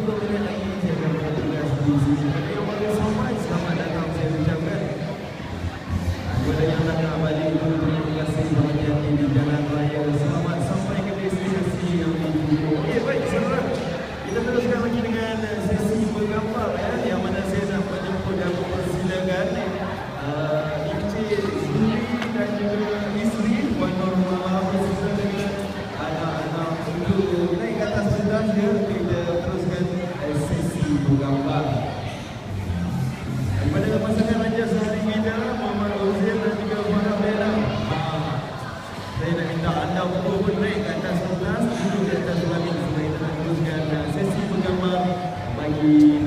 Selamat sampai ke destinasi yang terindah. Selamat sampai ke destinasi Okay, wait. ibu gambar kepada pasangan raja sehari kita Muhammad Uzir dan juga Muhammad Bela ah, saya nak minta anda untuk berbreak atas 11 duduk di atas balik supaya kita teruskan ah, sesi penggambar bagi